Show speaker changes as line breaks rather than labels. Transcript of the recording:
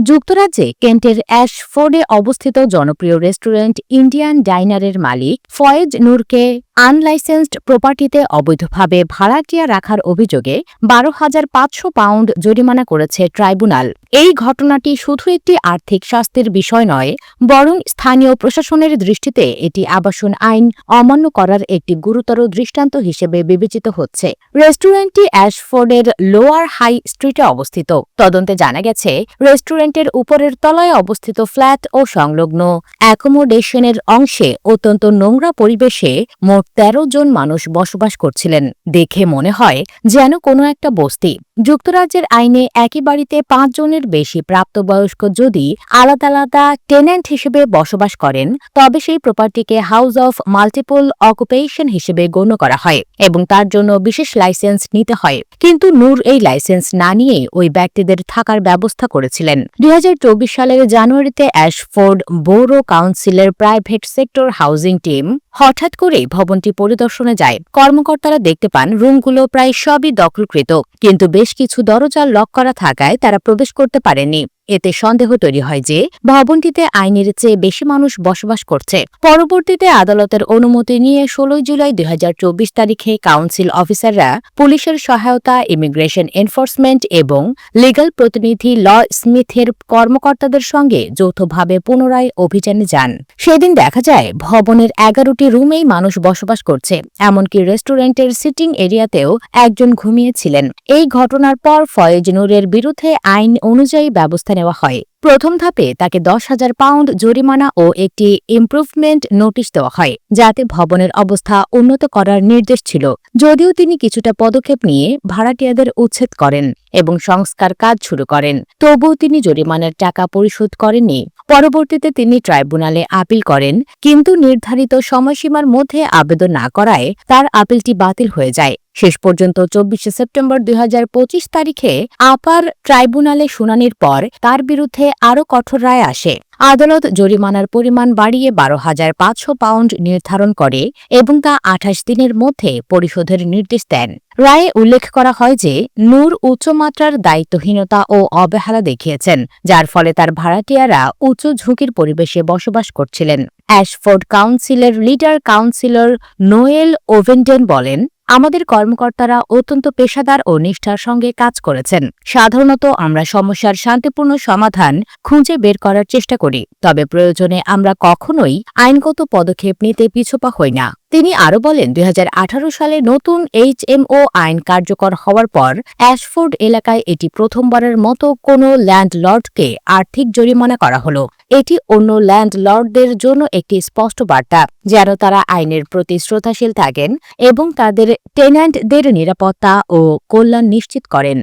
যুক্তরাজ্যে কেন্টের অ্যাশফোর্ডে অবস্থিত জনপ্রিয় রেস্টুরেন্ট ইন্ডিয়ান ডাইনারের মালিক ফয়েজ নূরকে আনলাইসেন্সড প্রপার্টিতে অবৈধভাবে ভাড়াটিয়া রাখার অভিযোগে বারো হাজার পাঁচশো পাউন্ড জরিমানা করেছে ট্রাইব্যুনাল। এই ঘটনাটি শুধু একটি আর্থিক শাস্তির বিষয় নয়, বরং স্থানীয় প্রশাসনের দৃষ্টিতে এটি আবাসন আইন অমান্য করার একটি গুরুতর দৃষ্টান্ত হিসেবে বিবেচিত হচ্ছে। রেস্টুরেন্টটি অ্যাশফোর্ডের লোয়ার হাই স্ট্রিটে অবস্থিত। তদন্তে জানা গেছে, রেস্টুরেন্টের উপরের তলায় অবস্থিত ফ্ল্যাট ও সংলগ্ন অ্যাকোমোডেশনের অংশে অত্যন্ত নোংরা পরিবেশে মোট তেরো জন মানুষ বসবাস করছিলেন। দেখে মনে হয় যেন কোনো একটা বস্তি যুক্তরাজ্যের আইনে একই বাড়িতে পাঁচ জনের বেশি প্রাপ্তবয়স্ক যদি আলাদা আলাদা টেন্যান্ট হিসেবে বসবাস করেন, তবে সেই প্রপার্টিকে হাউস অফ মাল্টিপল অকুপেশন হিসেবে গণ্য করা হয় এবং তার জন্য বিশেষ লাইসেন্স নিতে হয়। কিন্তু নূর এই লাইসেন্স না নিয়ে ওই ব্যক্তিদের থাকার ব্যবস্থা করেছিলেন। দুই হাজার চব্বিশ সালের জানুয়ারিতে অ্যাশফোর্ড বৌর কাউন্সিলের প্রাইভেট সেক্টর হাউজিং টিম হঠাৎ করেই ভবনটি পরিদর্শনে যায়। কর্মকর্তারা দেখতে পান, রুমগুলো প্রায় সবই দখলকৃত, কিন্তু বেশ কিছু দরজা লক করা থাকায় তারা প্রবেশ করতে পারেনি। এতে সন্দেহ তৈরি হয় যে ভবনটিতে আইনের চেয়ে বেশি মানুষ বসবাস করছে। পরবর্তীতে আদালতের অনুমতি নিয়ে ষোলোই জুলাই দুই তারিখে কাউন্সিল অফিসাররা পুলিশের সহায়তা, ইমিগ্রেশন এনফোর্সমেন্ট এবং লিগাল প্রতিনিধি ল স্মিথের কর্মকর্তাদের সঙ্গে যৌথভাবে পুনরায় অভিযানে যান। সেদিন দেখা যায়, ভবনের এগারোটি রুমেই মানুষ বসবাস করছে, এমনকি রেস্টুরেন্টের সিটিং এরিয়াতেও একজন ঘুমিয়েছিলেন। এই ঘটনার পর ফয়েজ নূরের বিরুদ্ধে আইন অনুযায়ী ব্যবস্থা নেওয়া হয় প্রথম ধাপে তাকে দশ হাজার পাউন্ড জরিমানা ও একটি ইমপ্রুভমেন্ট নোটিশ দেওয়া হয়, যাতে ভবনের অবস্থা উন্নত করার নির্দেশ ছিল। যদিও তিনি কিছুটা পদক্ষেপ নিয়ে ভাড়াটিয়াদের উচ্ছেদ করেন এবং সংস্কার কাজ শুরু করেন, তবুও তিনি জরিমানার টাকা পরিশোধ করেননি। পরবর্তীতে তিনি ট্রাইব্যুনালে আপিল করেন, কিন্তু নির্ধারিত সময়সীমার মধ্যে আবেদন না করায় তার আপিলটি বাতিল হয়ে যায়। শেষ পর্যন্ত চব্বিশে সেপ্টেম্বর দুই হাজার পঁচিশ তারিখে আপার ট্রাইব্যুনালে শুনানির পর তার বিরুদ্ধে আরও কঠোর রায় আসে। আদালত জরিমানার পরিমাণ বাড়িয়ে বারো হাজার পাঁচশো পাউন্ড নির্ধারণ করে এবং তা আঠাশ দিনের মধ্যে পরিশোধের নির্দেশ দেন। রায়ে উল্লেখ করা হয় যে, নূর উচ্চমাত্রার দায়িত্বহীনতা ও অবহেলা দেখিয়েছেন, যার ফলে তার ভাড়াটিয়ারা উচ্চ ঝুঁকির পরিবেশে বসবাস করছিলেন। অ্যাশফোর্ড কাউন্সিলের লিডার কাউন্সিলর নোয়েল ওভেন্ডেন বলেন আমাদের কর্মকর্তারা অত্যন্ত পেশাদার ও নিষ্ঠার সঙ্গে কাজ করেছেন। সাধারণত আমরা সমস্যার শান্তিপূর্ণ সমাধান খুঁজে বের করার চেষ্টা করি, তবে প্রয়োজনে আমরা কখনোই আইনগত পদক্ষেপ নিতে পিছপা হই না। তিনি আরও বলেন, দুই হাজার আঠারো সালে নতুন এইচএমও আইন কার্যকর হওয়ার পর অ্যাশফোর্ড এলাকায় এটি প্রথমবারের মতো কোনো ল্যান্ডলর্ডকে আর্থিক জরিমানা করা হলো। এটি অন্য ল্যান্ডলর্ডদের জন্য একটি স্পষ্ট বার্তা, যেন তারা আইনের প্রতি শ্রদ্ধাশীল থাকেন এবং তাদের টেন্যান্টদের নিরাপত্তা ও কল্যাণ নিশ্চিত করেন।